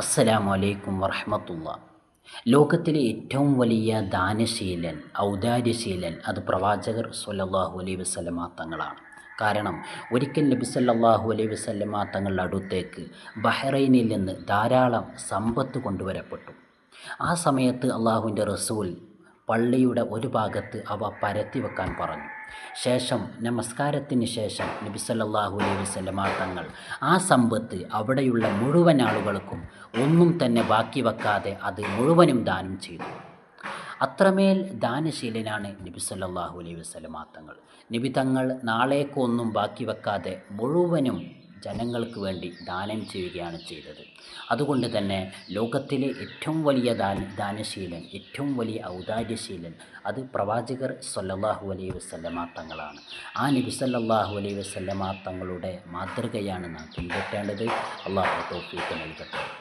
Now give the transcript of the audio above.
അസ്സലാമു അലൈക്കും വറഹമത്തുള്ള. ലോകത്തിലെ ഏറ്റവും വലിയ ദാനശീലൻ ഔദാര്യശീലൻ അത് പ്രവാചകർ സല്ലല്ലാഹു അലൈഹി വസല്ലമ തങ്ങളാണ്. കാരണം ഒരിക്കൽ നബി സല്ലല്ലാഹു അലൈഹി വസല്ലമ തങ്ങളുടെ അടുത്തേക്ക് ബഹ്റൈനിൽ നിന്ന് ധാരാളം സമ്പത്ത് കൊണ്ടുവരപ്പെട്ടു. ആ സമയത്ത് അള്ളാഹുവിന്റെ റസൂൽ പള്ളിയുടെ ഒരു ഭാഗത്ത് അവ പരത്തി വെക്കാൻ പറഞ്ഞു. ശേഷം നമസ്കാരത്തിന് ശേഷം നബി സല്ലാഹു അലൈഹി വസല്ലമ തങ്ങൾ ആ സമ്പത്ത് അവിടെയുള്ള മുഴുവൻ ആളുകൾക്കും ഒന്നും തന്നെ ബാക്കി വെക്കാതെ അത് മുഴുവനും ദാനം ചെയ്തു. അത്രമേൽ ദാനശീലനാണ് നബി സല്ലാഹു അലൈഹി വസല്ലമ തങ്ങൾ. നബി തങ്ങൾ നാളേക്കൊന്നും ബാക്കി വെക്കാതെ മുഴുവനും ജനങ്ങൾക്ക് വേണ്ടി ദാനം ചെയ്യുകയാണ് ചെയ്തത്. അതുകൊണ്ട് തന്നെ ലോകത്തിലെ ഏറ്റവും വലിയ ദാന ദാനശീലൻ ഏറ്റവും വലിയ ഔദാര്യശീലൻ അത് പ്രവാചകർ സല്ലല്ലാഹു അലൈഹി വസല്ലമ തങ്ങളാണ്. ആ നബി സല്ലല്ലാഹു അലൈഹി വസല്ലമ തങ്ങളുടെ മാതൃകയാണ് നാം പിൻപറ്റേണ്ടത്. അള്ളാഹു തൗഫീഖ് നൽകട്ടെ.